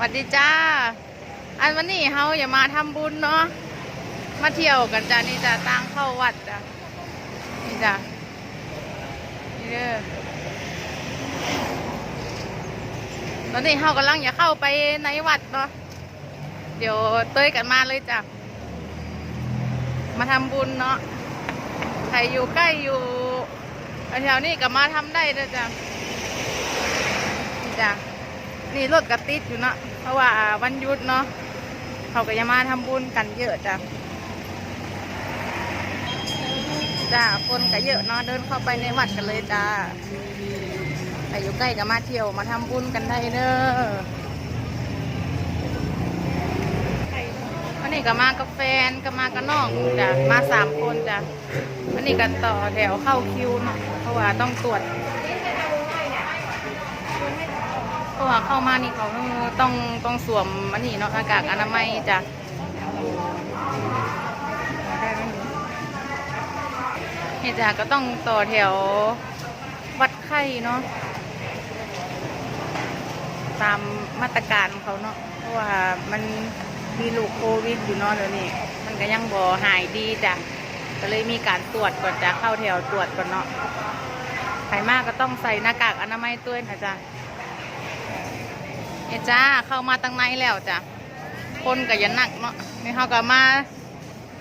วัสดีจ้า อันวันนี้เฮาอย่ามาทำบุญเนาะ มาเที่ยวกันจ้านี่จ้าตั้งเข้าวัดจ้ะนี่จ้ะนี่เด้อตอนนี้เฮากำลังอย่าเข้าไปในวัดเนาะ เดี๋ยวเต้ยกันมาเลยจ้ะมาทำบุญเนาะ ใครอยู่ใกล้อยู่แถวนี้ก็มาทำได้เด้อจ้ะนี่จ้ะ นี่รถกระติดอยู่เนาะเพราะว่าวันหยุดเนาะเขาก็จะมาทำบุญกันเยอะจ้ะจ้าคนก็เยอะเนาะเดินเข้าไปในวัดกันเลยจ้าใครอยู่ใกล้ก็มาเที่ยวมาทำบุญกันได้เด้อวันนี้ก็มากับแฟนก็มากับน้องจ้ะมาสามคนจ้ะวันนี้กันต่อแถวเข้าคิวเนาะเพราะว่าต้องตรวจ เพ ราะว่าเข้ามานี่เขาต้องต้องสวมอันนี้เนาะหน้ากากอนามัยจ้ะนี่จ้ะก็ต้องต่อแถววัดไข้เนาะตามมาตรการของเขาเนาะเพราะว่ามันมีลูกโควิดอยู่เนาะเดี๋ยวนี้มันก็ยังบ่หายดีจ้ะก็เลยมีการตรวจก่อนจะเข้าแถวตรวจก่อนเนาะใครมากก็ต้องใส่หน้ากากอนามัยตัวนะจ๊ะ เอจ้าเข้ามาตั้งในแล้วจ้ะคนก็ยันหนักเนาะนี่เขาก็มา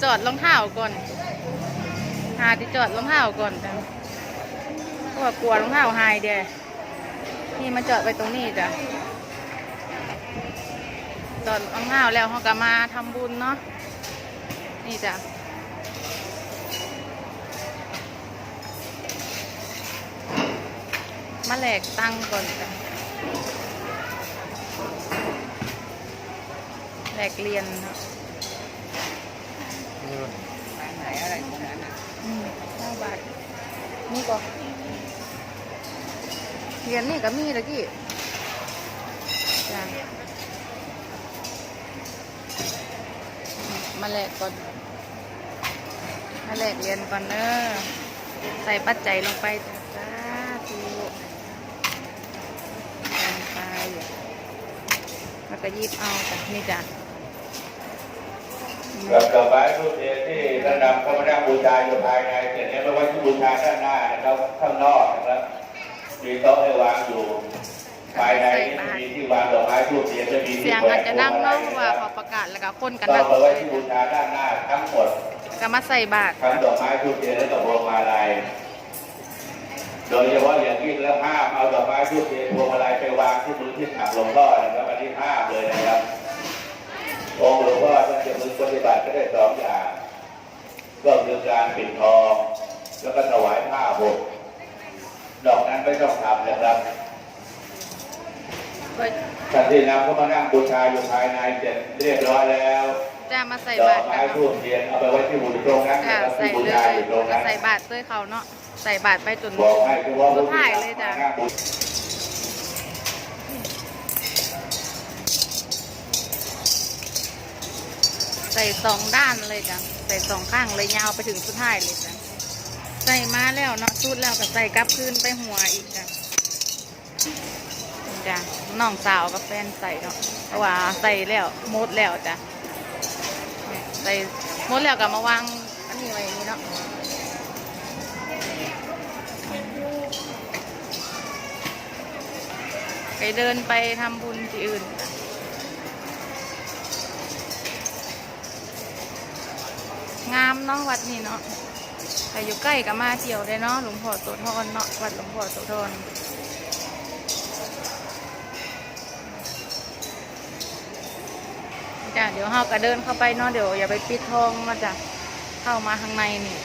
จอดรองเท้าก่อนหาที่จอดรองเท้าก่อนจ้ะเพราะว่ากลัวรองเท้าหายเดียนี่มาจอดไว้ตรงนี้จ้ะจอดรองเท้าแล้วเขาก็มาทำบุญเนาะนี่จ้ะมาแหลกตั้งก่อนจ้ะ แหลกเรียนเนาะไรขอืมเก้าบาทนี่ก็เรียนนี่ก็มีตะกี้จ้ะมาแหลกก่อนมาแหลกเรียนก่อนเนอะใส่ปัจจัยลงไปจ้ะจ้าทูลงไปแล้วก็ยีบเอาจ้ะนี่จ้ะ กับดอกไม้ทูบเทียนที่ระดับพระมนาบูชาอยู่ภายในเสร็จแล้วไปไว้ที่บูชาด้านหน้านะครับข้างนอกนะครับมีโต๊ะให้วางอยู่ภายในนี่จะมีที่วางดอกไม้ทูบเทียนจะมีที่เสียงอาจจะดังเนาะเพราะว่าเขาประกาศแล้วก็คนกันต้นัอกงไปไว้ที่บูชาด้านหน้าทั้งหมด ก็มาใส่บาตร ทั้งดอกไม้ทูบเทียนและดอกบัวมาลัย โดยเฉพาะอย่างยิ่งแล้วห้ามเอาดอกไม้ทูบเทียนพวงมาลัยไปวางที่มือที่ถังหลวงพ่อนะครับอันนี้ห้ามเลยนะครับ องค์หลวงพ่อท่านจะมือปฏิบัติก็ได้สองอย่าง ก็คือการปิดทอง แล้วก็ถวายผ้าห่มดอกนั้นไม่ต้องทำนะครับก็ท่านที่นำเข้ามานั่งบูชาอยู่ภายในเสร็จเรียบร้อยแล้วจะมาใส่ดอบากตรไม้กันทูเนาะบเทียนเอาไปไว้ที่บูชาตรงนั้นค่ะนะครับใส่ที่บูเลชายอยู่ตรงก็นั้นใส่บาตรด้วยเขาเนาะใส่บาตรไปจนบอกให้เฉพาะสุผู้ดที่ท้ายเลยจ้ะ นั่งบูชา ใส่สองด้านเลยจ้ะใส่สองข้างเลยยาวไปถึงสุดท้ายเลยจ้ะใส่มาแล้วเนาะชุดแล้วก็ใส่กลับคืนไปหัวอีกจ้ะจ้ะน้องสาวกับแฟนใส่เนาะเพราะว่าใส่แล้วหมดแล้วจ้ะใส่หมดแล้วก็มาวางอันนี้ไว้อย่นี้เนาะไปเดินไปทำบุญที่อื่นจ้ะ งามเนาะวัดนี่เนาะแต่อยู่ใกล้กับมาเที่ยวเลยเนาะหลวงพ่อโสธรเนาะวัดหลวงพ่อโสธรจ้ะเดี๋ยวเฮาก็เดินเข้าไปเนาะเดี๋ยวอย่าไปปิดทองมาจ้ะเข้ามาข้างในนี่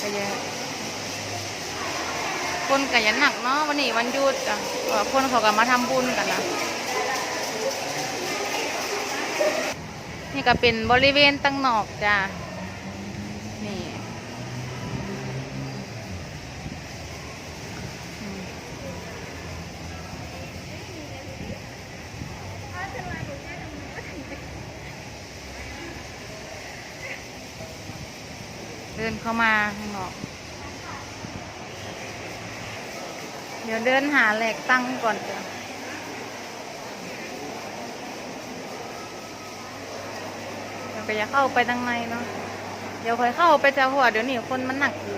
ก็อยังคนก็อยันหนักเนาะวันนี้วันหยุดจ้ะคนเขาก็มาทำบุญกันนะ นี่ก็เป็นบริเวณตั้งนอกจ้านี่เดินเข้ามาข้างนอก เดี๋ยวเดินหาแหลกตั้งก่อนจ้ะ เดี๋ยวก็จะเข้าไปทางในเนาะเดี๋ยวค่อยเข้าไปจะเพราะว่าเดี๋ยวนี้คนมันหนักอยู่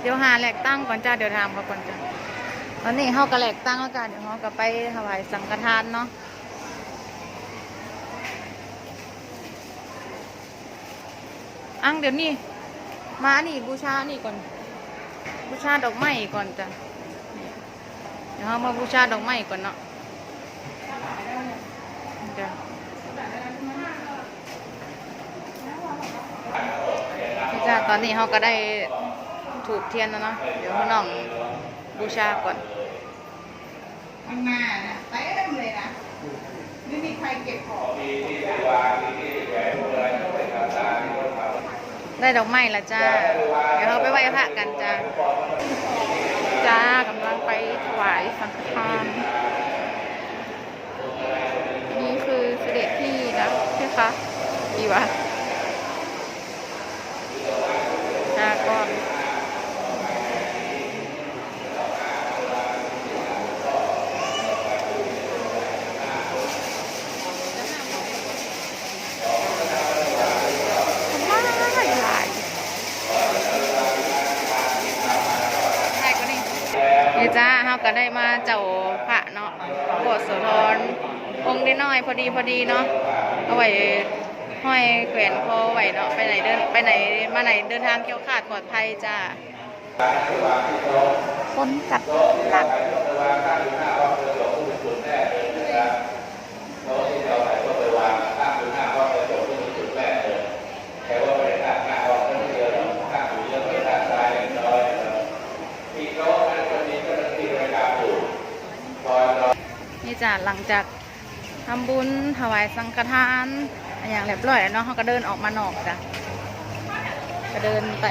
เดี๋ยวหาแหลกตั้งก่อนจ้า เดี๋ยวถามเขาก่อนจ้ะ ตอนนี้เขาก็แหลกตั้งแล้วกันเดี๋ยวเขาก็ไปถวายสังฆทานเนาะอังเดี๋ยวนี้มานี่บูชานี่ก่อน บูชาดอกไม้ก่อนจ้ะเดี๋ยวเรามาบูชาดอกไม้ก่อนเนาะเดี๋ยวนี่จ้ะตอนนี้เขาก็ได้ถูกเทียนแล้วเนาะเดี๋ยวพี่น้องบูชาก่อน ข้างหน้านะเต็มเลยนะไม่มีใครเก็บของไม่ด้ดอกไม้ละจ้า เดี๋ยวเราไปไหว้พระกันจ้า จ้ากำลังไปถวายสังฆทานนี่คือเสด็จพี่นะใช่คะดีวะจ้าก่อนว้ายหลายใช่ก็นี่ นี่จ้าเฮาก็ได้มา เจ้าพระเนาะโบสถ์โสธรองค์ได้น้อยพอดีพอดีเนาะเอาไว้ห้อยแขวนคอไว้เนาะไปไหนเดินไปไหนมาไหนเดินทางเกี่ยวขาดปลอดภัยจ้าคนจัดหนัก นี่จ้าหลังจากทำบุญถวายสังฆทานอย่างเรียบร้อยแล้วเนาะเขาก็เดินออกมานอกจ้ะก็เดินไป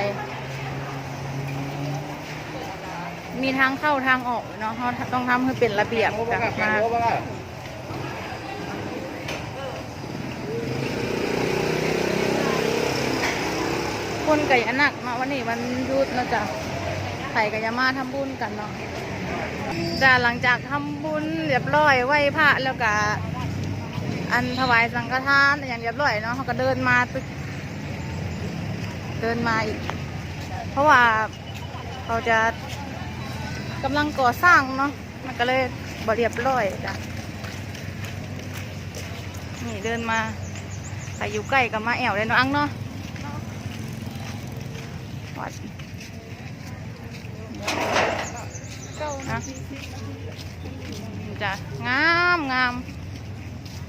มีทางเข้าทางออกเนาะเขาต้องทำให้เป็นระเบียบจ้ะมาคนไก่อันหนักมาวันนี้มันยุดเนาะจ้ะไข่กับยามาทำบุญกันเนาะ จ้ะหลังจากทำบุญเรียบร้อยไหว้พระแล้วก็อันถวายสังฆทานอย่างเรียบร้อยเนาะเขาก็เดินมาตึกเดินมาอีก เพราะว่าเขาจะกำลังก่อสร้างเนาะมันก็เลยบเรียบร้อยจ้ะนี่เดินมาใครอยู่ใกล้กับมาแอวเลยเนาะอังเนาะวัด นะจ้ะงามงาม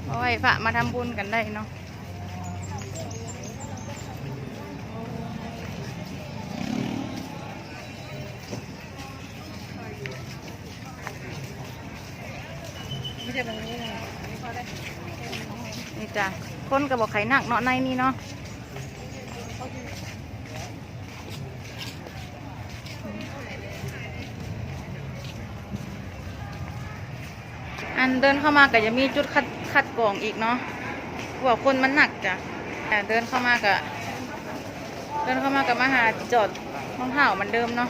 เอาไว้พระมาทำบุญกันได้เนาะไม่ใช่ตรงนี้นะนี่จ้ะคนกระบอกไข่หนักเนาะในนี่เนาะันเดินเข้ามาก็จะมีจุดคัดคัดกรองอีกเนาะว่าคนมันหนักจ้ะแต่เดินเข้ามาก็เดินเข้ามากับมาหาจอดรองเท้ามันเดิมเนาะ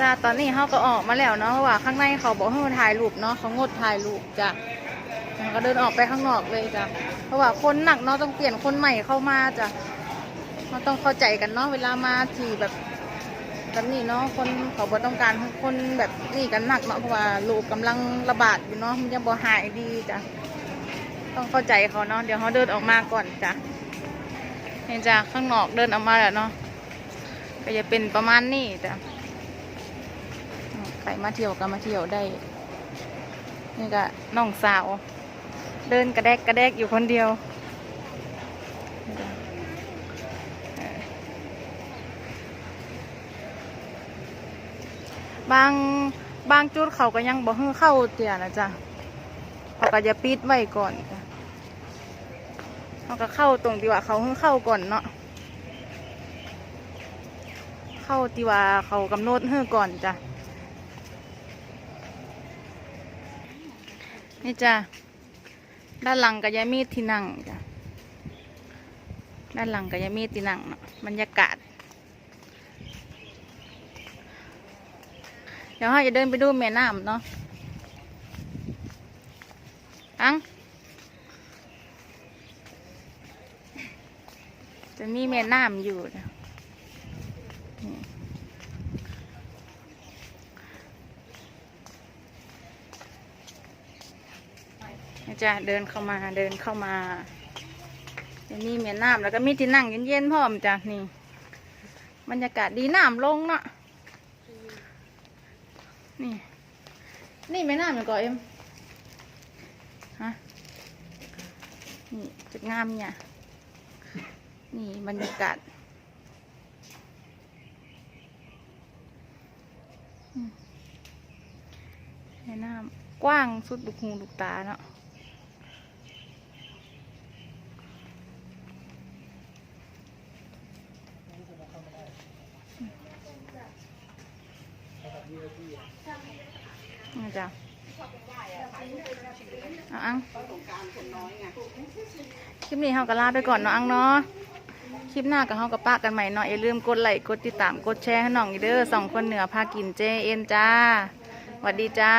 จ้าตอนนี้เขาก็ออกมาแล้วเนาะเพราะว่าข้างในเขาบอกให้มาถ่ายรูปเนาะเขางดถ่ายรูปจ้ะแล้วก็เดินออกไปข้างนอกเลยจ้ะเพราะว่าคนหนักเนาะต้องเปลี่ยนคนใหม่เข้ามาจ้ะเราต้องเข้าใจกันเนาะเวลามาที่แบบ แบบนี้เนาะคนเขาบอกต้องการคนแบบนี่กันหนักเนาะเพราะว่าโรคกำลังระบาดอยู่เนาะมันยังบ่หายดีจ้ะต้องเข้าใจเขาเนาะเดี๋ยวเขาเดินออกมาก่อนจ้ะเนี่จ้ะข้างนอกเดินออกมาแล้วเนาะก็จะเป็นประมาณนี้จ้ะใครมาเที่ยวก็มาเที่ยวได้นี่ก็น้องสาว เดินกระแดกกระแดกอยู่คนเดียวเออ บางบางจุดเขาก็ยังบ่ให้เข้าเตียนะจ๊ะเขาก็จะปิดไว้ก่อนจ้ะเขาก็เข้าตรงที่ว่าเขาเพิ่งเข้าก่อนเนาะเข้าที่ว่าเขากำหนดเฮ้อก่อนจ้ะนี่จ้ะด้านหลังก็จะมีที่นั่งจ้ะด้านหลังก็จะมีที่นั่งเนาะบรรยากาศ ดี๋ยวเราจะเดินไปดูแม่น้ำเนาะอังจะมีแม่น้ำอยู่นะจะเดินเข้ามาเดินเข้ามาจะมีแม่น้ำแล้วก็มีที่นั่งเย็นๆพร้อมจ้ะนี่ บรรยากาศดีน้ำลงเนาะนี่ นี่แม่น้ำอย่างก่อเอ็มฮะนี่จุดงามเนี่ย นี่บรรยากาศอืมแม่น้ำกว้างสุดลูกหูลูกตาเนาะ นี่จ้ะเอาอังคลิปนี้เฮาก็ลาไปก่อนเนาะอังเนาะคลิปหน้ากับเฮากับป้ากันใหม่เนาะอย่าลืมกดไลค์กดติดตามกดแชร์ให้น้องอีเด้อสองคนเหนือพากินเจเอ็นจ้าสวัสดีจ้า